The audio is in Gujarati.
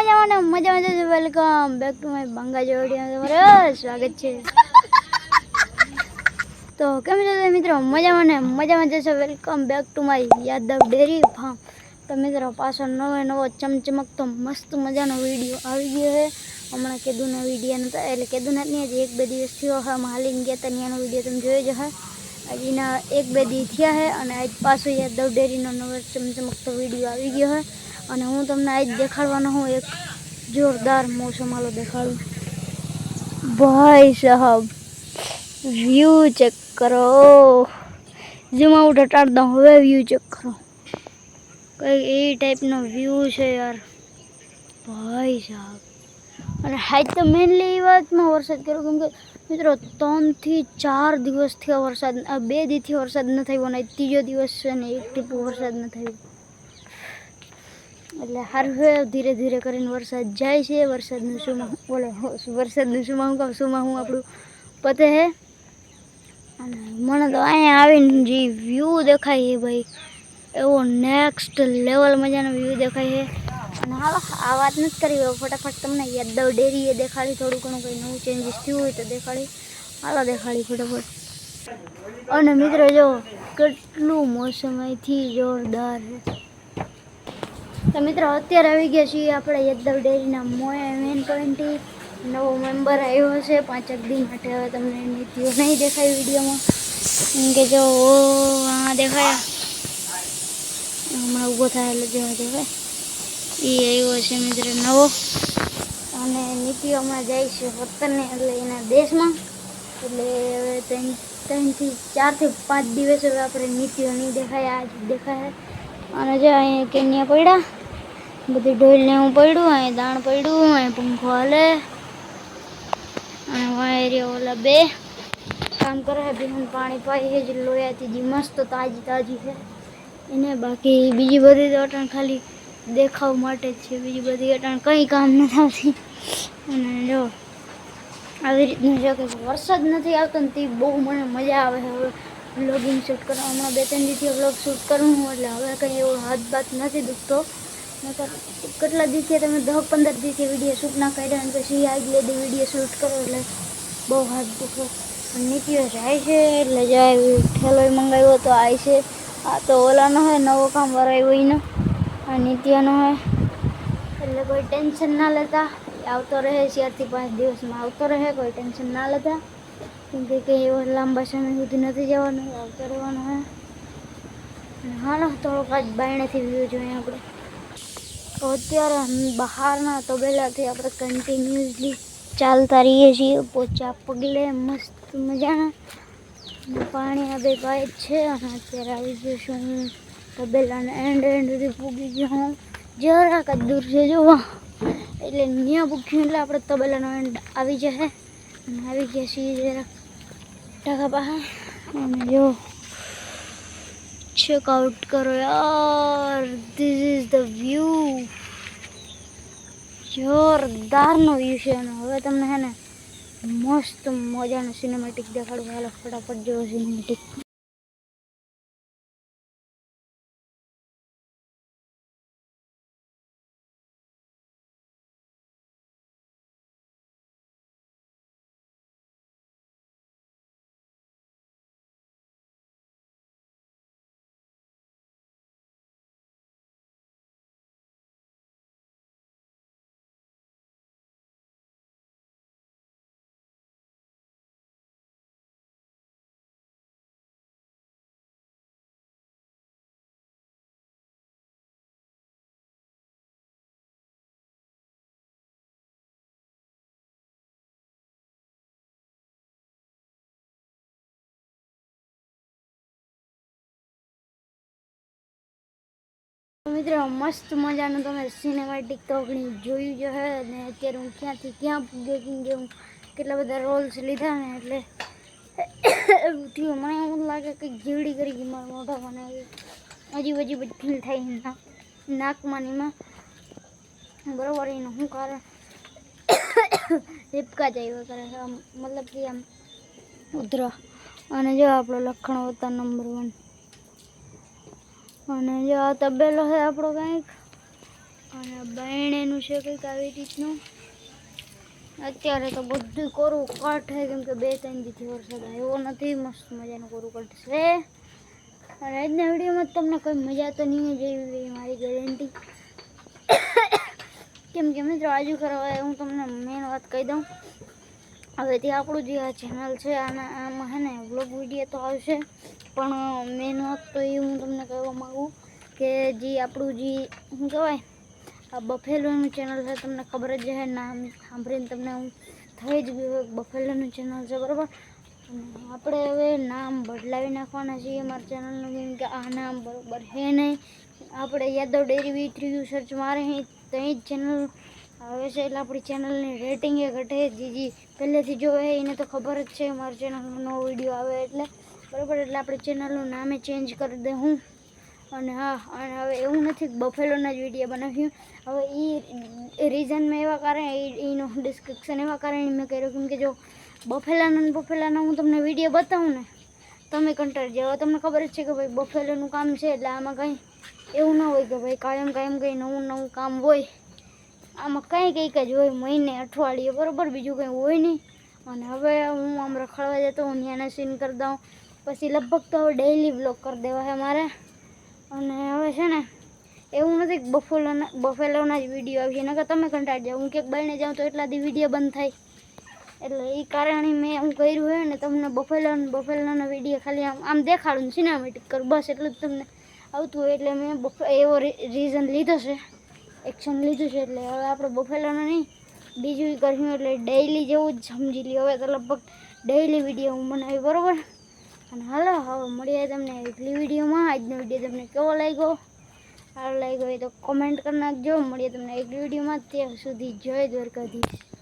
મજામાં ને મજામાં જશે વેલકમ બેક ટુ માય બંગા જોડિયા તમારું સ્વાગત છે તો કેમ છો તમે મિત્રો મજામાં ને મજામાં જશે welcome back to my Yadav dairy farm તો મિત્રો પાછો નવો નવો ચમચમકતો મસ્ત મજાનો વીડિયો આવી ગયો છે હમણાં કેદુના વીડિયો નતા એટલે કેદુના નહીં હજી એક બે દિવસ થયો હા હાલીને ગયા હતા ત્યાંનો વીડિયો તમે જોયો જ હા હજીના એક બે દી થયા છે અને આજ પાછો યાદવ ડેરીનો નવો ચમચમકતો વીડિયો આવી ગયો છે અને હું તમને આજ દેખાડવાનો હું એક જોરદાર મોસમ હાલો દેખાડું. ભાઈ સાહેબ વ્યૂ ચેક કરો. જેમાં હું દઉં હવે વ્યૂ ચેક કરો. કંઈ એ ટાઈપનો વ્યૂ છે યાર. ભાઈ સાહેબ. અને હાઈ તો મેનલી એ વાતમાં વરસાદ કર્યો, કેમ કે મિત્રો ત્રણથી ચાર દિવસથી આ વરસાદ બે દીથી વરસાદ ન થયો અને ત્રીજો દિવસ છે ને એક ટીપું વરસાદ ન થયો. એટલે સારું છે ધીરે ધીરે કરીને વરસાદ જાય છે. વરસાદનું શું બોલો વરસાદનું શું હું કહું શું હું આપણું પતે છે અને મને તો અહીંયા આવીને જે વ્યૂ દેખાય છે ભાઈ, એવો નેક્સ્ટ લેવલ મજાનો વ્યૂ દેખાય છે. અને હાલો, આ વાત નથી કરી ફટાફટ તમને યાદવ ડેરીએ દેખાડી, થોડું ઘણું કંઈ નવું ચેન્જીસ થયું હોય તો દેખાડી. હાલો, દેખાડી ફટાફટ. અને મિત્રો, જો કેટલું મોસમ અહીંથી જોરદાર તો મિત્રો, અત્યારે આવી ગયા છીએ આપણે યદવ ડેરીના મોયા મેન પોઈન્ટથી નવો મેમ્બર આવ્યો છે પાંચેક દિન માટે. હવે તમને નીતિઓ નહીં દેખાય વિડીયોમાં. કેમ કે જો, ઓ, આ દેખાયા. હમણાં ઊભો થાય એટલે જેવા દેખાય. એ આવ્યો છે મિત્ર નવો. અને નીતિઓ હમણાં જાય છે વતનને, એટલે એના દેશમાં. એટલે હવે ત્રણ ત્રણથી ચારથી પાંચ દિવસ હવે આપણે નીતિઓ નહીં દેખાય, આજ દેખાય. અને જે અહીંયા કેન્યા પડ્યા, બધી ઢોલને હું પડ્યું અહીં દાણ પડ્યું અહીં પંખો હાલે અને વાયરિયા ઓલા બે. કામ કરે છે બિહાન પાણી પાઈ છે લોયાથી જે મસ્ત તાજી તાજી છે એને બાકી બીજી બધી અટાણ ખાલી દેખાવ માટે જ છે, બીજી બધી અટણ કંઈ કામ નથી આવતી. અને જો, આવી રીતનું છે કે વરસાદ નથી આવતો ને તે બહુ મને મજા આવે હવે. વ્લોગિંગ શૂટ કરવા. હમણાં બે ત્રણ દીથી વ્લોગ શૂટ કરું હું એટલે હવે કંઈ એવો હાથ બાત નથી દુખતો. નકર કેટલા દીથી તમે દસ પંદર દિવસથી વીડિયો શૂટ ના કાઢ્યા અને પછી આજ દી વીડિયો શૂટ કરો એટલે બહુ હાથ દુખો. પણ નીતિઓ જાય છે, એટલે જાય ઠેલો મંગાવ્યો તો આવી છે. આ તો ઓલાનો હોય નવો કામ વરાયો એનો. આ નીતિઓનો હોય એટલે કોઈ ટેન્શન ના લેતા. આવતો રહે ચારથી પાંચ દિવસમાં આવતો રહે, કોઈ ટેન્શન ના લેતા. કેમ કે કંઈ લાંબા સમય સુધી નથી જવાનું આવતો રહેવાનું હોય અને હાલો, થોડોક આજ બાયણેથી વ્યૂ જોઈએ આપણે. તો અત્યારે બહારના તબેલાથી આપણે કન્ટિન્યુઅસલી ચાલતા રહીએ છીએ. પોચા પગલે, મસ્ત મજાના. પાણી આ બે પાય છે. અને અત્યારે આવી ગયો છું હું. તબેલાના એન્ડ એન્ડ સુધી પૂગી ગયો હું. જરાક જ દૂર છે જોવા એટલે ત્યાં પૂગ્યું એટલે આપણે તબેલાનો એન્ડ આવી જશે. અને આવી ગયા છીએ જરાક. ટાકા પાસે અને જો ચેકઆઉટ કરો યાર. ધીસ ઇઝ ધ વ્યૂ જોરદારનો વ્યૂ છે અને હવે તમને હે ને, મસ્ત મજાનો સિનેમેટિક દેખાડું. હાલો, ફટાફટ જેવો સિનેમેટિક મિત્રો, મસ્ત મજાનું તમે સિનેમેટિક તો જોયું જ હે અને અત્યારે હું ક્યાંથી ક્યાં પૂગ્યો કેમ કે હું કેટલા બધા રોલ્સ લીધા ને એટલે એવું થયું મને એવું લાગે કે જીવડી કરી ગઈ મારા મોઢા મને અજીબ બધી ફીલ થાય નાક, નાકમાં ને એમાં. બરાબર, એનું શું કારણ? હિપકા જાય કરે મતલબ કે આમ ઉધરા. અને જો આપણો લખણ હોતા નંબર વન અને જો આ તબેલો છે આપણો કંઈક. અને બહેણેનું છે કંઈક આવી રીતનું. અત્યારે તો બધું કોરું કટ છે કેમ કે બે ત્રણ દીથી વરસાદ આવ્યો નથી. મસ્ત મજાનું કોરું કટ છે. અને આજના વિડીયોમાં તમને કોઈ મજા તો નહીં જ એવી મારી ગેરંટી. કેમ કે મિત્રો, આજુ કરવા હું તમને મેન વાત કહી દઉં. હવેથી આપણું જે આ ચેનલ છે, આના આમાં હે ને વીડિયો તો આવશે. પણ, મેન વાત તો એ હું તમને કહેવા માગું કે જે આપણું જે, શું કહેવાય, આ બફેલોનું ચેનલ છે, તમને ખબર જ છે નામ સાંભળીને તમને હું થઈ જ ગયું બફેલોનું ચેનલ છે, બરાબર? આપણે હવે નામ બદલાવી નાખવાના છીએ મારા ચેનલનું કેમ કે આ નામ બરાબર છે નહીં. આપણે Yadav dairy V three search મારે અહીં તો જ ચેનલ આવે છે, એટલે આપણી ચેનલની રેટિંગ એ ઘટે જે પહેલેથી જોવે એને તો ખબર જ છે મારી ચેનલનો નવો વીડિયો આવે એટલે. બરાબર, એટલે આપણે ચેનલનું નામે ચેન્જ કરી દે હું અને હા, અને હવે એવું નથી બફેલોના જ વીડિયો બનાવ્યું. હવે એ રીઝન મેં એવા કારણે એનું ડિસ્ક્રિપ્શન એવા કારણે મેં કર્યું. કેમ કે જો બફેલાના બફેલાના હું તમને વીડિયો બતાવું ને, તમે કંટાળી જાઓ. તમને ખબર જ છે કે ભાઈ બફેલોનું કામ છે, એટલે આમાં કંઈ એવું ના હોય કે ભાઈ કાયમ કાયમ કંઈ નવું નવું કામ હોય. આમાં કંઈ કંઈક જ હોય, મહિને, અઠવાડિયે, બરાબર, બીજું કંઈ હોય નહીં. અને હવે હું આમ રખડવા જતો, હું ત્યાંના સીન કરી દઉં. પછી લગભગ તો હવે ડેઈલી બ્લોગ કરી દેવા છે મારે. અને હવે છે ને, એવું નથી બફેલોના બફેલોના જ વીડિયો આવશે નકર તમે કંટાળી જાઓ. હું ક્યાંક બહારને જાઉં તો એટલાથી વીડિયો બંધ થાય. એટલે એ કારણે મેં હું કર્યું હોય ને, તમને બફેલો બફેલોનો વીડિયો ખાલી આમ આમ દેખાડું સિનેમેટિક કરું. બસ એટલું જ તમને આવતું હોય એટલે મેં બફ, એવો રીઝન લીધો છે. એક્શન લીધું છે એટલે હવે આપણે બફેલાનો નહીં, બીજું કર્યું એટલે ડેઈલી જેવું જ સમજી લઈએ હવે તો લગભગ ડેઈલી વીડિયો હું બનાવી, બરાબર? અને હાલો, હવે મળીએ તમને એટલી વિડીયોમાં આજનો વીડિયો તમને કેવો લાગ્યો? સારો લાગ્યો હોય તો કોમેન્ટ કરી નાખજો. મળીએ તમને એક વિડીયોમાં ત્યાં સુધી જય દ્વારકાધીશ.